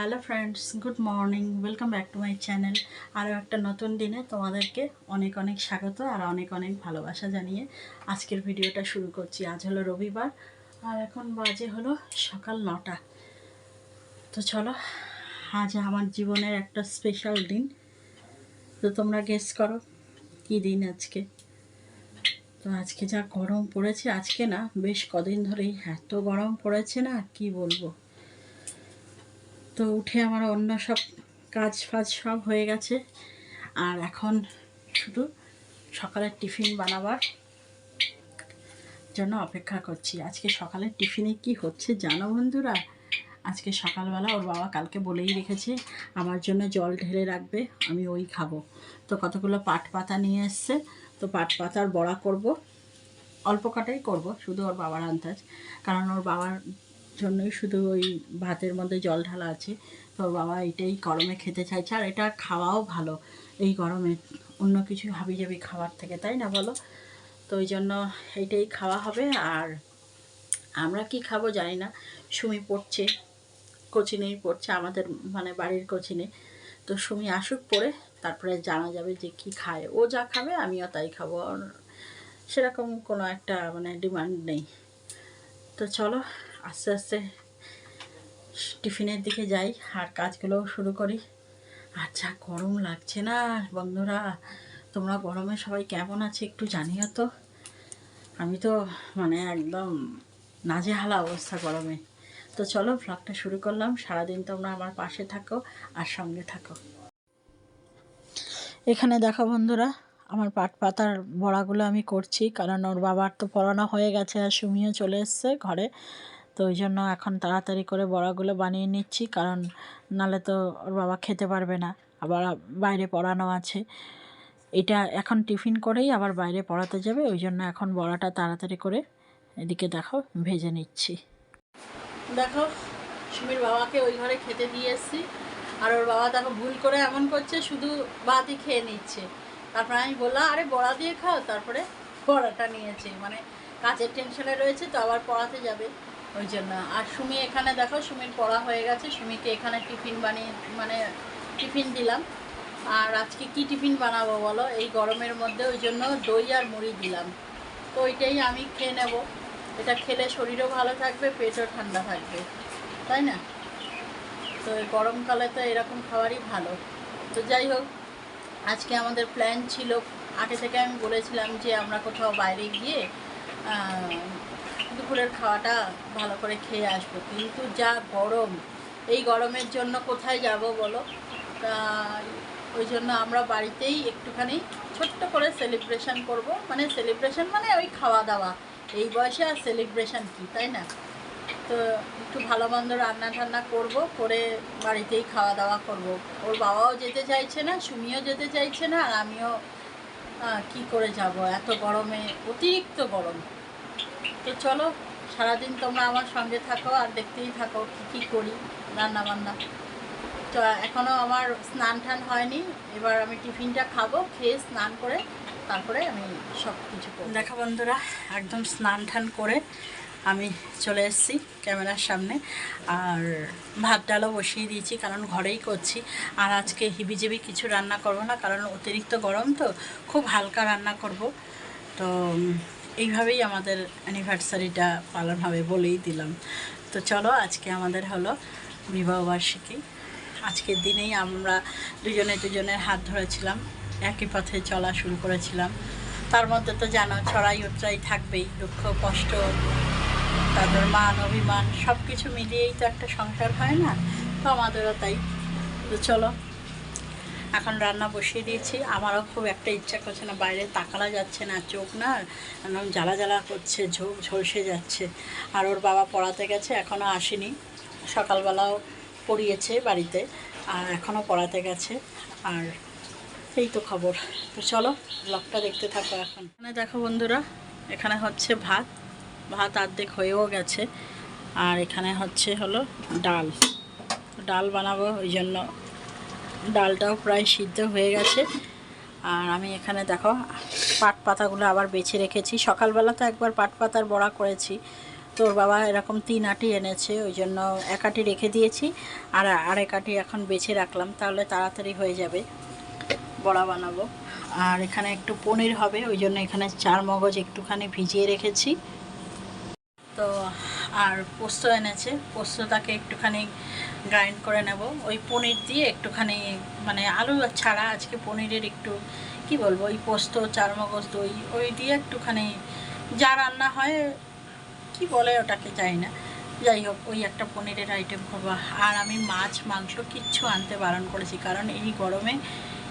Hello friends good morning welcome back to my channel আরও একটা নতুন দিনে তোমাদেরকে অনেক অনেক স্বাগত আর অনেক অনেক ভালোবাসা জানিয়ে আজকের ভিডিওটা শুরু করছি। আজ হলো রবিবার আর এখন বাজে হলো সকাল নটা। তো চলো, আজ আমার জীবনের একটা স্পেশাল দিন। তো তোমরা গেস করো কী দিন আজকে? তো আজকে যা গরম পড়েছে, আজকে না বেশ কদিন ধরেই এত গরম পড়েছে না কি বলব? তো উঠে আমার অন্য সব কাজ ফাজ সব হয়ে গেছে। আর এখন শুধু সকালের টিফিন বানাবার জন্য অপেক্ষা করছি। আজকে সকালের টিফিনে কি হচ্ছে জানো বন্ধুরা? আজকে সকালবেলা ওর বাবা কালকে বলেই রেখেছে, আমার জন্য জল ঢেলে রাখবে, আমি ওই খাব। তো কতগুলো পাট পাতা নিয়ে এসছে, তো পাট পাতার বড়া করব, অল্প কাটাই করব, শুধু ওর বাবার আন্দাজ। কারণ ওর বাবার জন্যই শুধু ওই ভাতের মধ্যে জল ঢালা আছে। তো বাবা এটাই গরমে খেতে চাইছে, আর এটা খাওয়াও ভালো। এই গরমে অন্য কিছু হাবি জাবি খাবার থেকে, তাই না বলো? তো ওই জন্য এইটাই খাওয়া হবে। আর আমরা কি খাব জানি না। সুমি পড়ছে, কোচিনেই পড়ছে, আমাদের মানে বাড়ির কোচিনে। তো সুমি আসুক পরে তারপরে জানা যাবে যে কি খায়। ও যা খাবে, আমিও তাই খাব। সেরকম কোনো একটা মানে ডিমান্ড নেই। তো চলো আস্তে আস্তে টিফিনের দিকে যাই আর কাজগুলোও শুরু করি। যা গরম লাগছে না বন্ধুরা? তোমরা গরমে সবাই কেমন আছে একটু জানিও তো। আমি তো মানে একদম নাজেহালা অবস্থা গরমে। তো চলো ভ্লগটা শুরু করলাম। সারাদিন তোমরা আমার পাশে থাকো আর সঙ্গে থাকো। এখানে দেখো বন্ধুরা, আমার পাট পাতার বড়াগুলো আমি করছি, কারণ ওর বাবার তো পড়ানো হয়ে গেছে আর সুমিও চলে এসছে ঘরে। তো ওই জন্য এখন তাড়াতাড়ি করে বড়াগুলো বানিয়ে নিচ্ছি, কারণ নালে তো ওর বাবা খেতে পারবে না। আবার বাইরে পড়ানো আছে। এটা এখন টিফিন করেই আবার বাইরে পড়াতে যাবে, ওই জন্য এখন বড়াটা তাড়াতাড়ি করে এদিকে দেখো, ভেজে নিচ্ছি। দেখো, সুমির বাবাকে ওই ঘরে খেতে দিয়ে এসছি। আর ওর বাবা দেখো ভুল করে এমন করছে, শুধু ভাতই খেয়ে নিচ্ছে। তারপরে আমি বললাম, আরে, বড়া দিয়ে খাও। তারপরে বড়াটা নিয়েছে। মানে কাজের টেনশনে রয়েছে, তো আবার পড়াতে যাবে। ওই জন্য। আর সুমি এখানে দেখো, সুমির পড়া হয়ে গেছে। সুমিকে এখানে টিফিন বানিয়ে মানে টিফিন দিলাম। আর আজকে কি টিফিন বানাবো বলো? এই গরমের মধ্যে ওই জন্য দই আর মুড়ি দিলাম। তো ওইটাই আমি খেয়ে নেব। এটা খেলে শরীরও ভালো থাকবে, পেটও ঠান্ডা থাকবে। তাই না? তো গরমকালে তো এরকম খাবারই ভালো। তো যাই হোক, আজকে আমাদের প্ল্যান ছিল, আগে থেকে আমি বলেছিলাম যে আমরা কোথাও বাইরে গিয়ে দুপুরের খাওয়াটা ভালো করে খেয়ে আসব। কিন্তু যা গরম, এই গরমের জন্য কোথায় যাব বলো? তা ওই জন্য আমরা বাড়িতেই একটুখানি ছোট্ট করে সেলিব্রেশন করব। মানে সেলিব্রেশন মানে ওই খাওয়া দাওয়া এই বয়সে আর সেলিব্রেশন কি, তাই না? তো একটু ভালো মন্দ রান্না টান্না করব, করে বাড়িতেই খাওয়া দাওয়া করব। ওর বাবাও যেতে চাইছে না, সুমিও যেতে চাইছে না, আর আমিও কি করে যাব? এত গরমে অতিরিক্ত গরম। তো চলো, সারাদিন তোমরা আমার সঙ্গে থাকো আর দেখতেই থাকো কী কী করি রান্না বান্না তো এখনও আমার স্নান টান হয়নি, এবার আমি টিফিনটা খাব, খেয়ে স্নান করে তারপরে আমি সব কিছু করব। দেখো বন্ধুরা, একদম স্নান টান করে আমি চলে এসেছি ক্যামেরার সামনে, আর ভাত ডালও বসিয়ে দিয়েছি, কারণ ঘরেই করছি। আর আজকে হিবিজিবি কিছু রান্না করব না, কারণ অতিরিক্ত গরম তো, খুব হালকা রান্না করব। তো এইভাবেই আমাদের অ্যানিভার্সারিটা পালন হবে বলেই দিলাম। তো চলো আজকে আমাদের হলো বিবাহবার্ষিকী আজকের দিনেই আমরা দুজনে দুজনের হাত ধরেছিলাম, একই পথে চলা শুরু করেছিলাম। তার মধ্যে তো জানো ছড়াই উতরাই থাকবেই, দুঃখ, কষ্ট, তারপর মান, অভিমান সব কিছু মিলিয়েই তো একটা সংসার হয় না? তো আমাদেরও তাই। তো চলো এখন রান্না বসিয়ে দিয়েছি। আমারও খুব একটা ইচ্ছা করছে না, বাইরে তাকানো যাচ্ছে না, চোখ না জ্বালা জ্বালা করছে ঝোঁক ঝলসে যাচ্ছে। আর ওর বাবা পড়াতে গেছে এখনও আসেনি। সকালবেলাও পড়িয়েছে বাড়িতে, আর এখনও পড়াতে গেছে। আর এই তো খবর। তো চলো ব্লগটা দেখতে থাকো এখন। এখানে দেখো বন্ধুরা, এখানে হচ্ছে ভাত। ভাত আর্ধেক হয়েও গেছে। আর এখানে হচ্ছে হলো ডাল। ডাল বানাবো ওই জন্য। ডালটাও প্রায় সিদ্ধ হয়ে গেছে। আর আমি এখানে দেখো, পাট পাতাগুলো আবার বেছে রেখেছি। সকালবেলা তো একবার পাট পাতার বড়া করেছি। তোর বাবা এরকম তিন আটি এনেছে, ওই জন্য এক আটি রেখে দিয়েছি। আর আরেক আটি এখন বেছে রাখলাম, তাহলে তাড়াতাড়ি হয়ে যাবে। বড়া বানাবো। আর এখানে একটু পনির হবে, ওই জন্য এখানে চার মগজ একটুখানি ভিজিয়ে রেখেছি। তো আর পোস্ত এনেছে। পোস্তটাকে একটুখানি গ্রাইন্ড করে নেব। ওই পনির দিয়ে একটুখানি মানে আলু ছাড়া আজকে পনিরের একটু, কি বলব, ওই পোস্ত চার মগজ দই, ওই দিয়ে একটুখানি যা রান্না হয়, কি বলে ওটাকে জানি না। যাই হোক, ওই একটা পনিরের আইটেম করব আর আমি মাছ, মাংস কিচ্ছু আনতে বারণ করেছি, কারণ এই গরমে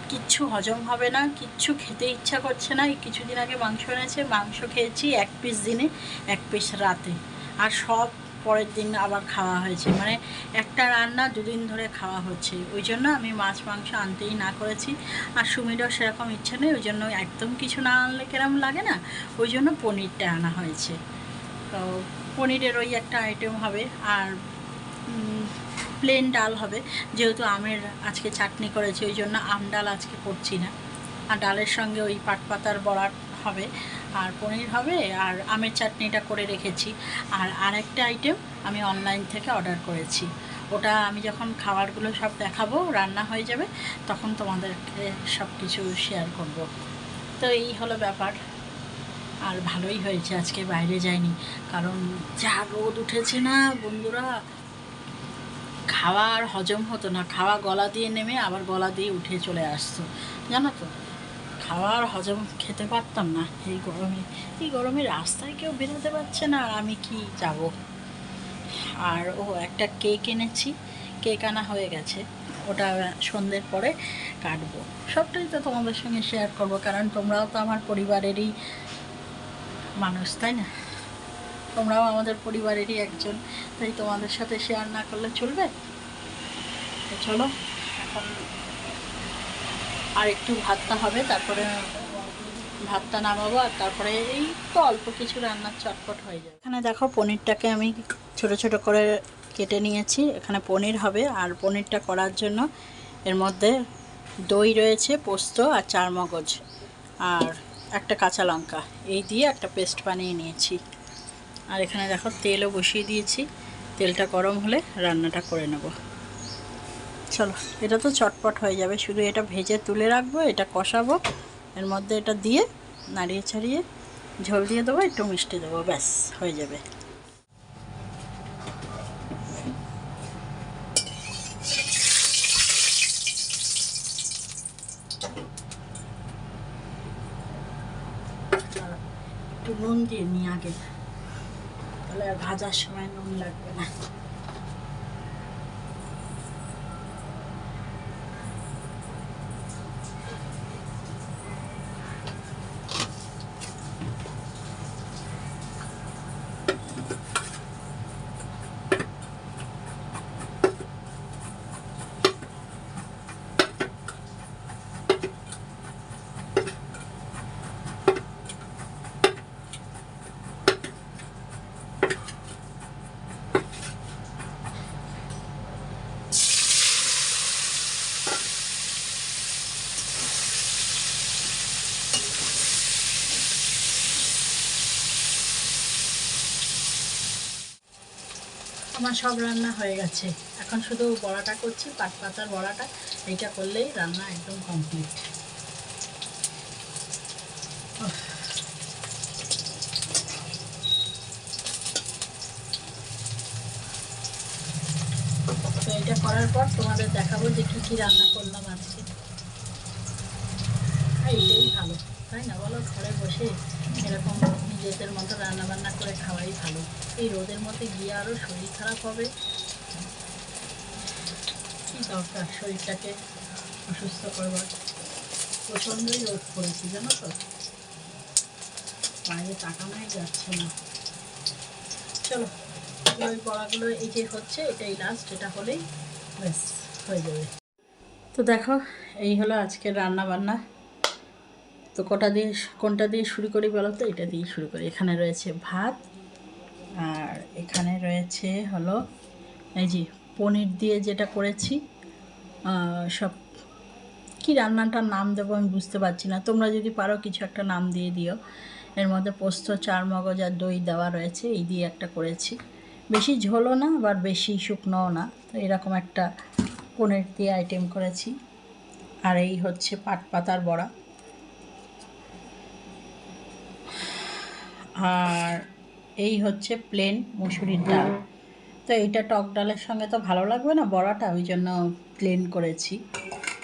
কিচ্ছু হজম হবে না, কিচ্ছু খেতে ইচ্ছা করছে না। এই কিছুদিন আগে মাংস এনেছে, মাংস খেয়েছি এক পিস দিনে, এক পিস রাতে। আর সব পরের দিন আবার খাওয়া হয়েছে। মানে একটা রান্না দুদিন ধরে খাওয়া হচ্ছে। ওই জন্য আমি মাছ, মাংস আনতেই না করেছি। আর সুমিরও সেরকম ইচ্ছে নেই, ওই জন্য একদম কিছু না আনলে কেরম লাগে না? ওই জন্য পনিরটা আনা হয়েছে। তো পনিরের ওই একটা আইটেম হবে। আর প্লেন ডাল হবে। যেহেতু আমের আজকে চাটনি করেছি, ওই জন্য আম ডাল আজকে করছি না। আর ডালের সঙ্গে ওই পাট পাতার বড়া হবে, আর পনির হবে, আর আমের চাটনিটা করে রেখেছি। আর আরেকটা আইটেম আমি অনলাইন থেকে অর্ডার করেছি। ওটা আমি যখন খাবারগুলো সব দেখাবো, রান্না হয়ে যাবে, তখন তোমাদেরকে সব কিছু শেয়ার করব। তো এই হলো ব্যাপার। আর ভালোই হয়েছে, আজকে বাইরে যাইনি। কারণ যা রোদ উঠেছে না, বন্ধুরা। খাওয়া আর হজম হতো না। খাওয়া গলা দিয়ে নেমে আবার গলা দিয়ে উঠে চলে আসতো। জানো তো? আর হজম খেতে পারতাম না। এই গরমে এই গরমে রাস্তায় কেউ বেরোতে পারছে না আর আমি কি যাব? আর ও একটা কেক এনেছি, কেক আনা হয়ে গেছে। ওটা সন্ধ্যের পরে কাটবো। সবটাই তো তোমাদের সঙ্গে শেয়ার করব, কারণ তোমরাও তো আমার পরিবারেরই মানুষ, তাই না? তোমরাও আমাদের পরিবারেরই একজন, তাই তোমাদের সাথে শেয়ার না করলে চলবে? চলো, এখন আর একটু ভাতটা হবে, তারপরে ভাতটা নামাবো আর তারপরে এই তো অল্প কিছু রান্নার চটপট হয়ে যাবে। এখানে দেখো পনিরটাকে আমি ছোট ছোট করে কেটে নিয়েছি, এখানে পনির হবে আর পনিরটা করার জন্য এর মধ্যে দই রয়েছে, পোস্ত আর চার মগজ আর একটা কাঁচা লঙ্কা। এই দিয়ে একটা পেস্ট বানিয়ে নিয়েছি। আর এখানে দেখো তেলও বসিয়ে দিয়েছি, তেলটা গরম হলে রান্নাটা করে নেব। চলো, এটা তো চটপট হয়ে যাবে। শুধু এটা ভেজে তুলে রাখব, এটা কষাবো। এর মধ্যে এটা দিয়ে নাড়িয়ে ছাড়িয়ে ঝোল দিয়ে দেবো, একটু মিষ্টি দেবো, ব্যাস, হয়ে যাবে। একটু নুন দিয়ে নিই আগে। তাহলে আর ভাজার সময় নুন লাগবে না। আমার সব রান্না হয়ে গেছে। এখন শুধু বড়াটা করছি, পাট পাতার বড়াটা। এইটা করলেই রান্না একদম কমপ্লিট তো এটা করার পর তোমাদের দেখাবো যে কী কী রান্না করলাম আজকে। আর এইটাই ভালো, তাই না? বলো, ঘরে বসে এরকম নিজেদের মতো রান্না বান্না করে খাওয়াই ভালো। এই রোদের মধ্যে গিয়ে আরও শরীর খারাপ হবে। কী দরকার শরীরটাকে অসুস্থ করবার? প্রচণ্ডই রোদ পড়েছে, জানো তো? বাইরে তাকানোই যাচ্ছে না। চলো ওই বড়াগুলো এই যে হচ্ছে, এটাই লাস্ট এটা হলেই ব্যাস, হয়ে যাবে। তো দেখো, এই হলো আজকের রান্না বান্না তো কটা দিয়ে, কোনটা দিয়ে শুরু করি বলো তো? এটা দিয়ে শুরু করি। এখানে রয়েছে ভাত আর এখানে রয়েছে হলো, এই যে পনির দিয়ে যেটা করেছি সব কি রান্নাটার নাম দেবো আমি বুঝতে পারছি না। তোমরা যদি পারো কিছু একটা নাম দিয়ে দিও। এর মধ্যে পোস্ত, চার মগজ আর দই দেওয়া রয়েছে, এই দিয়ে একটা করেছি। বেশি ঝোলও না, আবার বেশি শুকনোও না। তো এরকম একটা পনির দিয়ে আইটেম করেছি। আর এই হচ্ছে পাট পাতার বড়া। আর এই হচ্ছে প্লেন মুসুরির ডাল। তো এইটা টক ডালের সঙ্গে তো ভালো লাগবে না বড়াটা? ওই জন্য প্লেন করেছি,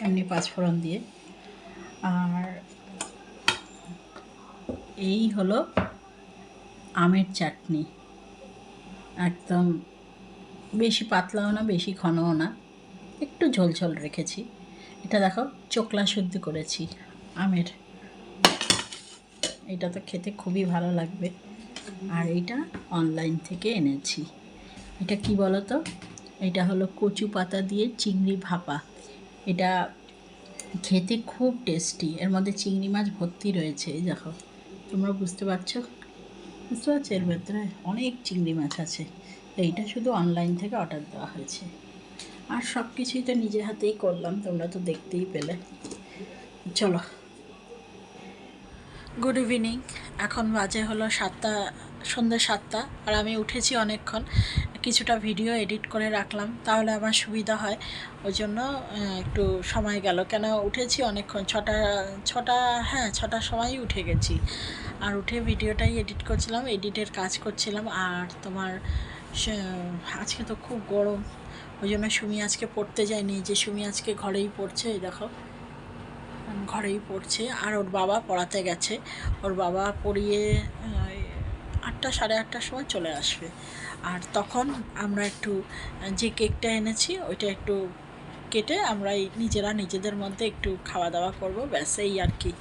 এমনি পাঁচফোড়ন দিয়ে। আর এই হলো আমের চাটনি। একদম বেশি পাতলাও না, বেশি ঘনও না, একটু ঝোলঝোল রেখেছি। এটা দেখো, চোকলা শুদ্ধ করেছি আমের। এটা তো খেতে খুবই ভালো লাগবে। আর এইটা অনলাইন থেকে এনেছি। এটা কি বলো তো এটা হলো কচু পাতা দিয়ে চিংড়ি ভাপা। এটা খেতে খুব টেস্টি এর মধ্যে চিংড়ি মাছ ভর্তি রয়েছে, এই দেখো। তোমরা বুঝতে পারছ? বুঝতে পারছ? এর ভেতরে অনেক চিংড়ি মাছ আছে। এইটা শুধু অনলাইন থেকে অর্ডার দেওয়া হয়েছে। আর সব কিছুই তো নিজের হাতেই করলাম, তোমরা তো দেখতেই পেলে। চলো। গুড ইভিনিং এখন বাজে হলো সাতটা, সন্ধ্যে সাতটা, আর আমি উঠেছি অনেকক্ষণ। কিছুটা ভিডিও এডিট করে রাখলাম, তাহলে আমার সুবিধা হয়। ওই জন্য একটু সময় গেল। কেন উঠেছি অনেকক্ষণ? ছটা ছটা হ্যাঁ ছটার সময়ই উঠে গেছি। আর উঠে ভিডিওটাই এডিট করছিলাম এডিটের কাজ করছিলাম। আর তোমার আজকে তো খুব গরম। ওই জন্য সুমি আজকে পড়তে যায়নি। যে সুমি আজকে ঘরেই পড়ছে, এই দেখো। ঘরেই পড়ছে। আর ওর বাবা পড়াতে গেছে। ওর বাবা পড়িয়ে আটটা, সাড়ে আটটার সময় চলে আসবে। আর তখন আমরা একটু যে কেকটা এনেছি, ওইটা একটু কেটে আমরা এই নিজেরা নিজেদের মধ্যে একটু খাওয়া দাওয়া করব, ব্যাস এই আর কি।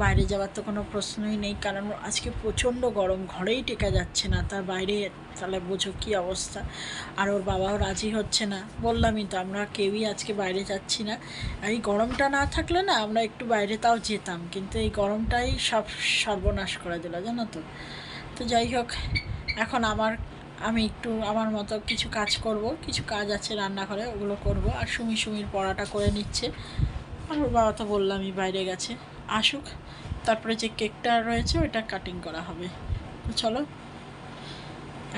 বাইরে যাওয়ার তো কোনো প্রশ্নই নেই, কারণ আজকে প্রচণ্ড গরম, ঘরেই টেকা যাচ্ছে না, তার বাইরে তাহলে বোঝো কী অবস্থা। আর ওর বাবাও রাজি হচ্ছে না, বললামই তো আমরা কেউই আজকে বাইরে যাচ্ছি না। এই গরমটা না থাকলে না আমরা একটু বাইরে তাও যেতাম, কিন্তু এই গরমটাই সব সর্বনাশ করে দিল, জানো তো। তো যাই হোক, এখন আমার আমি একটু আমার মতো কিছু কাজ করব, কিছু কাজ আছে রান্নাঘরে, ওগুলো করব। আর সুমি সুমির পড়াটা করে নিচ্ছে। আর ওর বাবা তো বললামই বাইরে গেছে। আসুক, তারপরে যে কেকটা রয়েছে, ওইটা কাটিং করা হবে। তো চলো,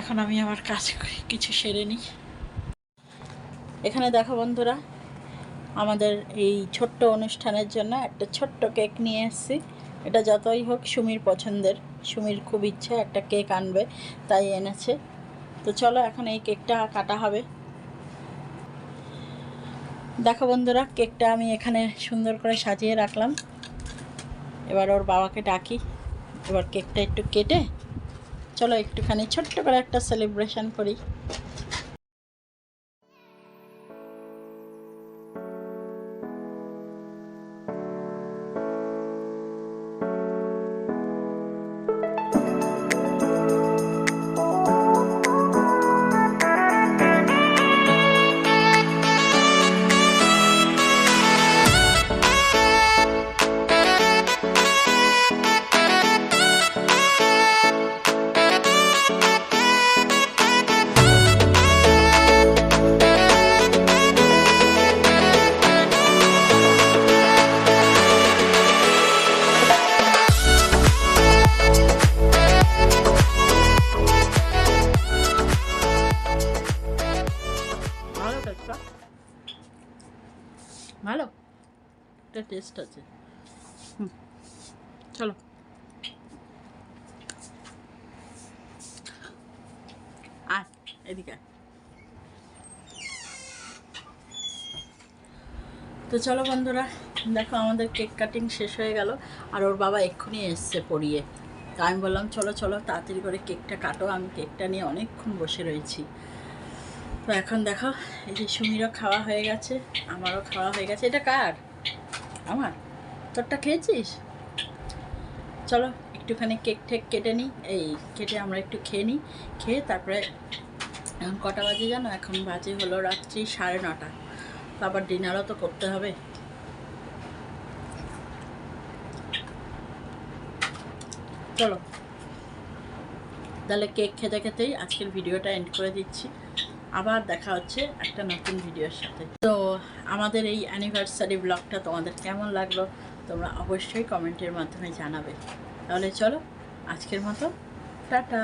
এখন আমি আমার কাজ কিছু সেরে নিই। এখানে দেখো বন্ধুরা, আমাদের এই ছোট্ট অনুষ্ঠানের জন্য একটা ছোট্ট কেক নিয়ে এসেছি। এটা যতই হোক সুমির পছন্দের, সুমির খুব ইচ্ছা একটা কেক আনবে, তাই এনেছে। তো চলো এখন এই কেকটা কাটা হবে। দেখো বন্ধুরা, কেকটা আমি এখানে সুন্দর করে সাজিয়ে রাখলাম। এবার ওর বাবাকে ডাকি। এবার কেকটা একটু কেটে চলো একটুখানি ছোট্ট করে একটা সেলিব্রেশন করি। তো চলো বন্ধুরা, দেখো আমাদের কেক কাটিং শেষ হয়ে গেল, আর ওর বাবা এক্ষুনি এসছে পড়িয়ে। তা আমি বললাম, চলো চলো, তাড়াতাড়ি করে কেকটা কাটো, আমি কেকটা নিয়ে অনেকক্ষণ বসে রয়েছি। তো এখন দেখো, এই যে সুমিরও খাওয়া হয়ে গেছে, আমারও খাওয়া হয়ে গেছে। এটা কার? আমার? তোরটা খেয়েছিস? চলো, একটুখানি কেক ঠেক কেটে নিই। এই, কেটে আমরা একটু খেয়ে নিই। খেয়ে তারপরে, এখন কটা বাজে জানো? এখন বাজে হলো রাত্রি সাড়ে নটা। আবার ডিনারও তো করতে হবে। চলো। তাহলে কেক খেতে খেতেই আজকের ভিডিওটা এন্ড করে দিচ্ছি। আবার দেখা হচ্ছে একটা নতুন ভিডিওর সাথে। তো আমাদের এই অ্যানিভার্সারি ব্লগটা তোমাদের কেমন লাগল? তোমরা অবশ্যই কমেন্টের মাধ্যমে জানাবে। তাহলে চলো, আজকের মতো, টাটা।